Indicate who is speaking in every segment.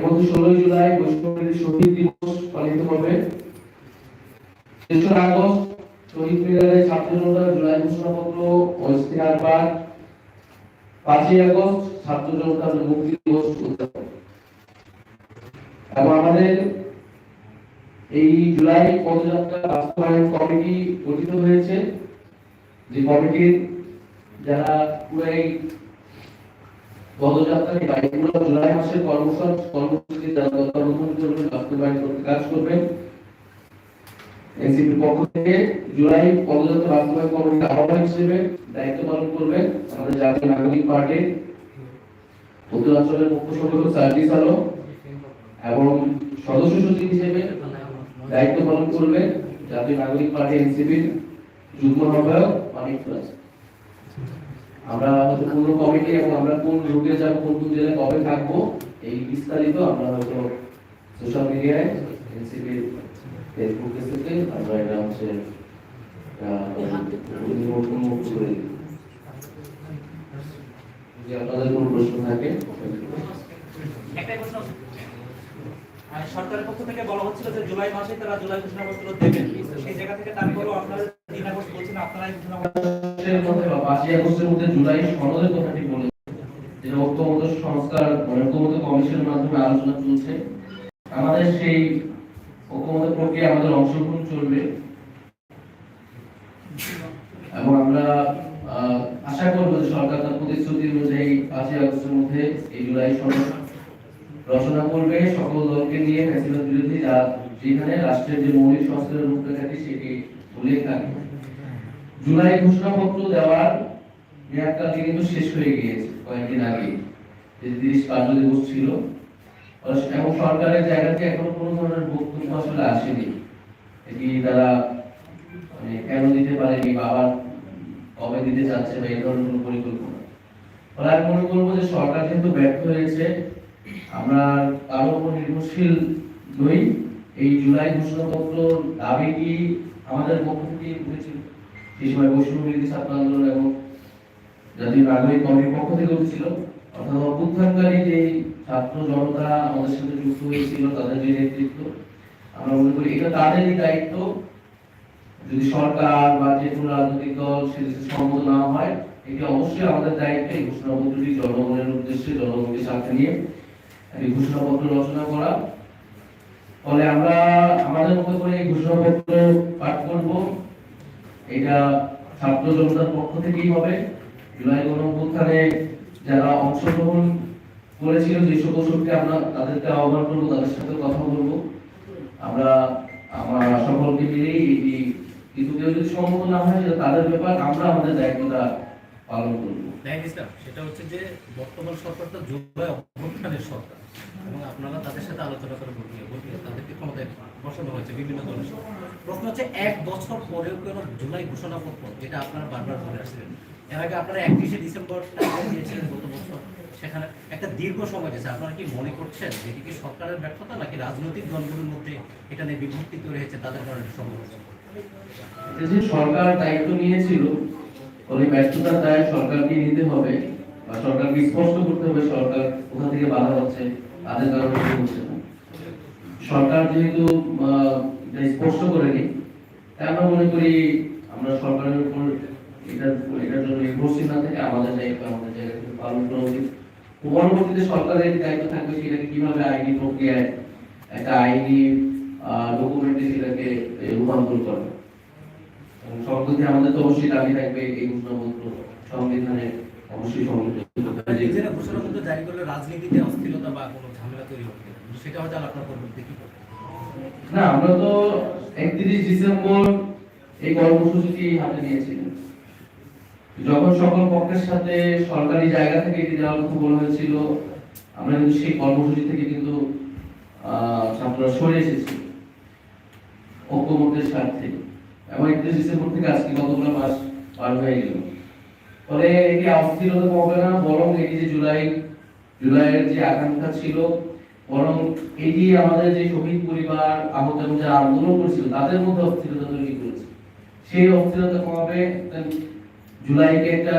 Speaker 1: মধ্যে ষোলোই জুলাই বৈষ্ণবী শহীদ দিবস পালিত হবে। তেসরা আগস্ট শহীদ মিনারে ছাত্র জুলাই ঘোষণাপত্র ও ইস্তেহার পাঁচই আগস্ট ছাত্র জনতার মুক্তি দিবস এবং আমাদের এই জুলাই পদযাত্রা বাস্তবায়ন কমিটি গঠিত হয়েছে। যে কমিটির যারা পুরো এই পদযাত্রার জুলাই মাসের কর্মসূচি বাস্তবায়ন করতে কাজ করবেন এনসিপির পক্ষ থেকে জুলাই পদযাত্রা বাস্তবায়ন কমিটির আহ্বায়ক হিসেবে দায়িত্ব পালন করবেন আমাদের জাতীয় নাগরিক উত্তরাঞ্চলের মুখ্য সার্জিস এবং সদস্য সচিব হিসেবে দায়িত্ব পালন করবেন জাতীয় নাগরিক পার্টি এনসিপির যুগ্ম আহ্বায়ক মানিক রাজ আমরা হয়তো পূর্ণ কমিটি এবং আমরা কোন রুটে যাব, কোন কোন জেলায় কবে থাকব, এই বিস্তারিত আমরা হয়তো সোশ্যাল মিডিয়ায় এনসিপির ফেসবুক পেজে আমরা এটা হচ্ছে আপনাদের কোনো প্রশ্ন থাকে
Speaker 2: প্রশ্ন। সরকারের পক্ষ থেকে বলা হচ্ছিল যে জুলাই মাসে তারা জুলাই ঘোষণাপত্র দেবেন। সেই জায়গা থেকে তারপরেও আপনারা তিন আগস্ট বলছেন আপনারাই ঘোষণাপত্র
Speaker 1: মধ্যে জুলাই সনদের কথাটি বলে যেটা ঐক্যমত সংস্কার মানে ঐক্যমত কমিশনের মাধ্যমে আলোচনা চলছে। আমাদের সেই ঐক্যমত প্রক্রিয়া আমাদের অংশগ্রহণ চলবে। এবং আমরা আশা করব যে সরকার তার প্রতিশ্রুতি অনুযায়ী পাঁচই আগস্টের মধ্যে এই জুলাই সনদ রচনা করবে সকল দলকে নিয়ে ফ্যাসিলিটি বিরোধী যেখানে রাষ্ট্রের যে মৌলিক সংস্কারের রূপরেখাটি সেটি উল্লেখ থাকবে জুলাই ঘোষণাপত্র দেওয়ার মেয়াদকালটি কিন্তু শেষ হয়ে গিয়েছে কয়েকদিন আগে, যে তিরিশ ছিল। এবং সরকারের জায়গা থেকে এখনও কোনো ধরনের বক্তব্য আসলে আসেনি। এটি তারা মানে কেন দিতে পারেনি বা আবার কবে দিতে চাচ্ছে বা এই ধরনের কোনো পরিকল্পনা। ফলে আমি মনে করব যে সরকার কিন্তু ব্যর্থ হয়েছে আমরা কারও উপর নির্ভরশীল নই। এই জুলাই ঘোষণাপত্র দাবিটি আমাদের পক্ষ থেকে উঠেছিল সেই সময় বৈষ্ণব ছাত্র আন্দোলন এবং জাতীয় নাগরিক কমিটির পক্ষ থেকে উঠেছিল। অর্থাৎ অভ্যুত্থানকারী যে ছাত্র জনতা আমাদের সাথে যুক্ত হয়েছিল, তাদের যে নেতৃত্ব, আমরা মনে করি এটা তাদেরই দায়িত্ব। যদি সরকার বা যে কোনো রাজনৈতিক দল সেদিকে সম্মত না হয়, এটি অবশ্যই আমাদের দায়িত্ব। এই ঘোষণাপত্রটি জনগণের উদ্দেশ্যে, জনগণকে সাথে নিয়ে এই ঘোষণাপত্র রচনা করা। ফলে আমরা আমাদের মতো করে এই ঘোষণাপত্র পাঠ করব। এটা ছাত্র জনতার পক্ষ থেকেই হবে। জুলাই গণঅভ্যুত্থানে যারা অংশগ্রহণ করেছিল, যে সকল শক্তি আমরা তাদেরকে আহ্বান করব, তাদের সাথে কথা বলব। আমরা আমরা সকলকে মিলেই এটি, কিন্তু কেউ যদি সম্মত না হয়, তাদের ব্যাপার আমরা আমাদের দায়িত্বটা পালন করব।
Speaker 3: সেটা হচ্ছে যে বর্তমান সরকারটা জুলাই অভ্যুত্থানের সরকার এবং আপনারা তাদের সাথে আলোচনা করে বসিয়ে বসিয়ে তাদেরকে ক্ষমতায় বসানো হয়েছে বিভিন্ন দলের প্রশ্ন হচ্ছে এক বছর পরেও কেন জুলাই ঘোষণাপত্র যেটা আপনারা বারবার বলে আসছিলেন এর আগে আপনারা একত্রিশে ডিসেম্বর দিয়েছিলেন গত বছর সেখানে একটা দীর্ঘ সময় গেছে। আপনারা কি মনে করছেন যে কি সরকারের ব্যর্থতা নাকি রাজনৈতিক দলগুলোর মধ্যে এটা নিয়ে বিভক্তি তৈরি হয়েছে তাদের কারণে সম্ভব হচ্ছে?
Speaker 1: সরকার দায়িত্ব নিয়েছিল ফলে ব্যর্থতার দায় সরকারকে নিতে হবে বা সরকারকে স্পষ্ট করতে হবে সরকার কোথা থেকে বাধা হচ্ছে তাদের কারণে হচ্ছে না। সরকার যেহেতু স্পষ্ট করেনি তাই আমরা মনে করি আমরা সরকারের উপর এটার এটার জন্য নির্ভরশীল না থেকে, আমাদের দায়িত্ব, আমাদের জায়গা থেকে পালন করা উচিত। পরবর্তীতে সরকারের দায়িত্ব থাকবে সেটাকে কীভাবে আইনি প্রক্রিয়ায় একটা আইনি ডকুমেন্টে সেটাকে রূপান্তর করা সম্প্রতি আমাদের তো অবশ্যই দাবি থাকবে এই ঘোষণাপত্র সংবিধানে অবশ্যই সংযুক্ত
Speaker 3: ঘোষণাপত্র জারি করলে রাজনীতিতে অস্থিরতা বা কোনো ঝামেলা তৈরি হবে সেটা হয়তো আপনার পরবর্তী কি
Speaker 1: না আমরা তো একত্রিশ ডিসেম্বর এই কর্মসূচিটি হাতে নিয়েছিলাম। যখন সকল পক্ষের সাথে সরকারি জায়গা থেকে এটি দেওয়ার কথা বলা হয়েছিল আমরা কিন্তু সেই কর্মসূচি থেকে কিন্তু আহ, ছাত্ররা সরে এসেছি। ঐক্যমতের স্বার্থে। এবং একত্রিশ ডিসেম্বর থেকে আজকে কতগুলো মাস পার হয়ে গেল। ফলে এটি অস্থিরতা কমবে না, বরং এটি যে জুলাই, জুলাইয়ের যে আকাঙ্ক্ষা ছিল, বরং এটি আমাদের যে শহীদ পরিবার আহত এবং যারা আন্দোলন করেছিল, তাদের মধ্যে অস্থিরতা তৈরি করেছে। সেই অস্থিরতা কমাবে জুলাইকে একটা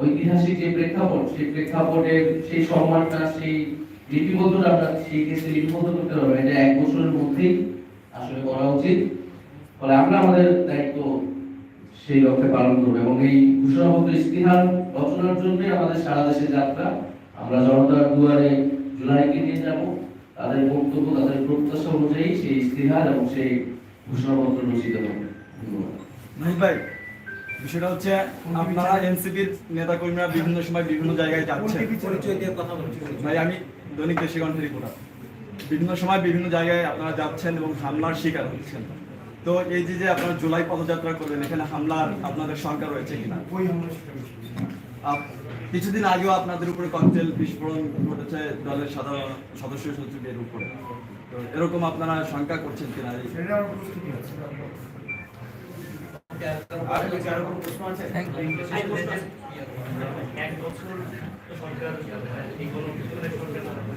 Speaker 1: ঐতিহাসিক যে প্রেক্ষাপট, সেই প্রেক্ষাপটের সেই সম্মানটা, সেই লিপিবদ্ধ আমরা সেই ক্ষেত্রে লিপিবদ্ধ করতে পারব এটা এক বছরের মধ্যেই আসলে করা উচিত। ফলে আমরা আমাদের দায়িত্ব সেই লক্ষ্যে পালন করব এবং এই ঘোষণাপত্র ইস্তিহার রচনার জন্য আমাদের সারা দেশে যাত্রা আমরা জনতার দুয়ারে জুলাইকে নিয়ে যাব। তাদের বক্তব্য তাদের প্রত্যাশা অনুযায়ী সেই ইস্তিহার এবং সেই ঘোষণাপত্র রচিত হবে। ধন্যবাদ।
Speaker 4: ভাই বিষয়টা হচ্ছে আপনারা এনসিপির নেতা কর্মীরা বিভিন্ন সময় বিভিন্ন জায়গায় যাচ্ছেন। ভাই আমি দৈনিক দেশি কণ্ঠের রিপোর্টার। বিভিন্ন সময় বিভিন্ন জায়গায় আপনারা যাচ্ছেন এবং হামলার শিকার হচ্ছেন। তো এই যে যে আপনারা জুলাই পদযাত্রা করবেন এখানে হামলার আপনাদের শঙ্কা রয়েছে কিনা? কিছুদিন আগেও আপনাদের উপরে ককটেল বিস্ফোরণ ঘটেছে দলের সাধারণ সদস্য সচিবের উপরে। তো এরকম আপনারা শঙ্কা করছেন কিনা? এই-
Speaker 2: এক বছর সরকার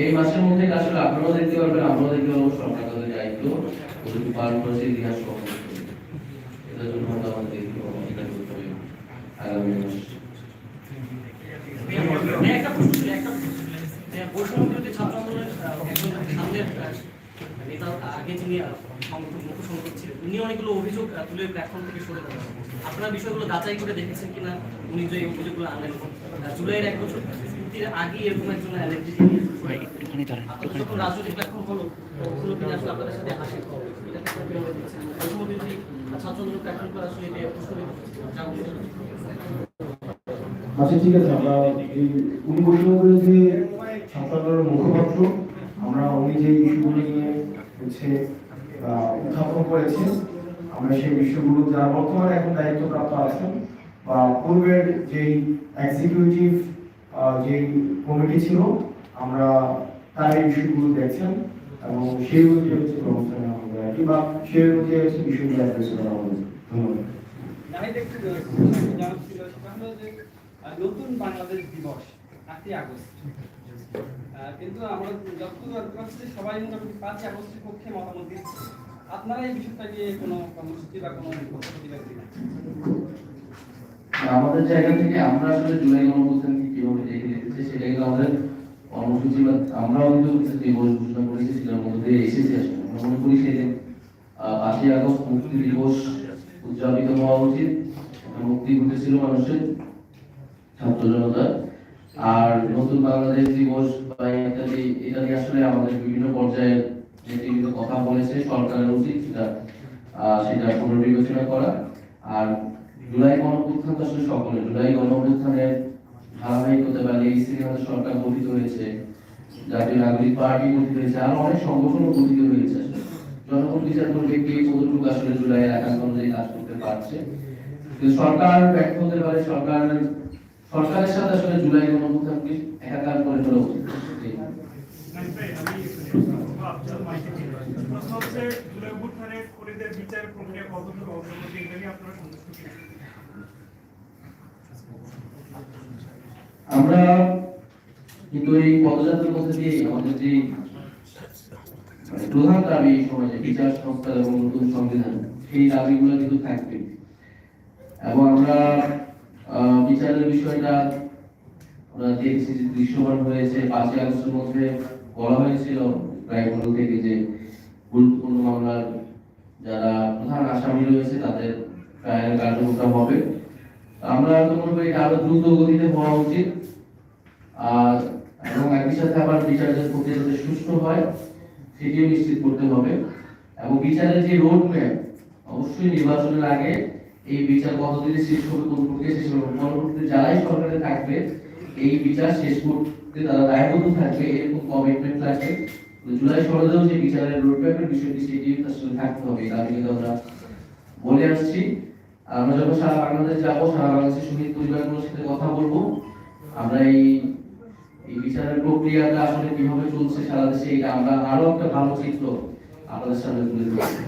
Speaker 2: এই
Speaker 1: মাসের মধ্যে আসলে আপনারাও দেখতে পারবেন, আমরাও দেখতে পারব, সরকার তাদের দায়িত্ব ওদেরকে পালন করেছে ইতিহাস করতে হবে আগামী
Speaker 5: সামনের নেতা, আগে আহ, সংগঠন মুখ্য সংগঠক ছিলেন উনি অনেকগুলো অভিযোগ তুলে প্ল্যাটফর্ম থেকে সরে যান আপনারা বিষয়গুলো যাচাই করে দেখেছেন কিনা উনি যে অভিযোগগুলো আনলেন আহ, জুলাইয়ের এক বছর পূর্তির আগে এরকম একজন যখন রাজনৈতিক প্ল্যাটফর্ম হলো তিনি আসলে আপনাদের সাথে হাসি প্ল্যাটফর্ম করে আসলে এটা
Speaker 6: আচ্ছা ঠিক আছে আমরা এই উনি ছাত্র মুখপাত্র আমরা উনি যে ইস্যুগুলো নিয়ে হচ্ছে উত্থাপন করেছেন আমরা সেই বিষয়গুলো যারা বর্তমানে এখন দায়িত্বপ্রাপ্ত আছেন বা পূর্বের যেই এক্সিকিউটিভ যেই কমিটি ছিল, আমরা তার এই বিষয়গুলো দেখছেন এবং সেই অনুযায়ী ব্যবস্থা নেওয়া হবে। আর কি বা সেই অনুযায়ী বিষয়গুলো অ্যাড্রেস করা হবে। ধন্যবাদ।
Speaker 7: যে নতুন বাংলাদেশ দিবস আটই আগস্ট। কিন্তু আমরা যতটুকু জানতে পারছি যে সবাই মোটামুটি পাঁচই আগস্টের পক্ষে মতামত দিচ্ছে। আপনারা
Speaker 1: আমাদের জায়গা থেকে আমরা আসলে জুলাই গণঅভ্যুত্থানকে কীভাবে দেখে দেখেছি সেটা আমাদের কর্মসূচি বা আমরাও কিন্তু দিবস ঘোষণা করেছি সেটার মধ্যে এসেছি আসলে। আমরা মনে করি আহ, পাঁচই আগস্ট মুক্তি দিবস উদযাপিত হওয়া উচিত। মুক্তি ঘটেছিল মানুষের ছাত্র জনতার। আর নতুন বাংলাদেশ দিবস বা ইত্যাদি এটা আসলে আমাদের বিভিন্ন পর্যায়ে নেতৃবৃন্দ কথা বলেছে সরকারের উচিত সেটা সেটা পুনর্বিবেচনা করা। আর জুলাই গণঅভ্যুত্থান আসলে সকলে জুলাই গণঅভ্যুত্থানের ধারাবাহিকতা বা লেগেসি আমাদের সরকার গঠিত হয়েছে, জাতীয় নাগরিক পার্টি গঠিত হয়েছে, আরও অনেক সংগঠনও গঠিত হয়েছে। জনগণ বিচার করবে কে কতটুকু আসলে জুলাই একান্ত অনুযায়ী কাজ করতে পারছে। সরকার ব্যর্থ হতে পারে সরকার, সরকারের সাথে আসলে জুলাই গণঅভ্যুত্থানকে একাকার করে ফেলা উচিত এই।
Speaker 8: প্রশ্ন হচ্ছে জুলাই অভ্যুত্থানের
Speaker 1: আমরা কিন্তু এই পদযাত্রার মধ্যে দিয়ে আমাদের যে মানে প্রধান দাবি যে বিচার সংস্কার এবং নতুন সংবিধান, সেই দাবিগুলো কিন্তু থাকবে। এবং আমরা বিচারের বিষয়টা আমরা দেখছি যে দৃশ্যমান হয়েছে, পাঁচই আগস্টের মধ্যে বলা হয়েছিল পনেরো থেকে যে গুরুত্বপূর্ণ মামলার যারা প্রধান আসামি রয়েছে, তাদের ট্রায়াল কার্যক্রম হবে। আমরা তো মনে করি আরও দ্রুত গতিতে হওয়া উচিত। আর এবং একই সাথে আবার বিচারের প্রক্রিয়া যাতে সুষ্ঠু হয়, সেটিও নিশ্চিত করতে হবে। এবং বিচারের যে রোড ম্যাপ অবশ্যই নির্বাচনের আগে এই বিচার কতদিনে শেষ হবে কোন প্রক্রিয়া শেষ হবে? পরবর্তীতে যারাই সরকারে থাকবে, এই বিচার শেষ করতে তারা দায়বদ্ধ থাকবে, এরকম কমিটমেন্ট থাকবে জুলাই যে বিচারের রোডম্যাপের বিষয়টি সেটি থাকতে হবে কিন্তু আমরা বলে আসছি। আমরা যখন সারা বাংলাদেশ যাব, সারা বাংলাদেশের শহীদ পরিবারগুলোর সাথে কথা বলব। আমরা এই এই বিচারের প্রক্রিয়াটা আসলে কীভাবে চলছে সারা দেশে আমরা আরও একটা ভালো চিত্র আপনাদের সামনে তুলে ধরছি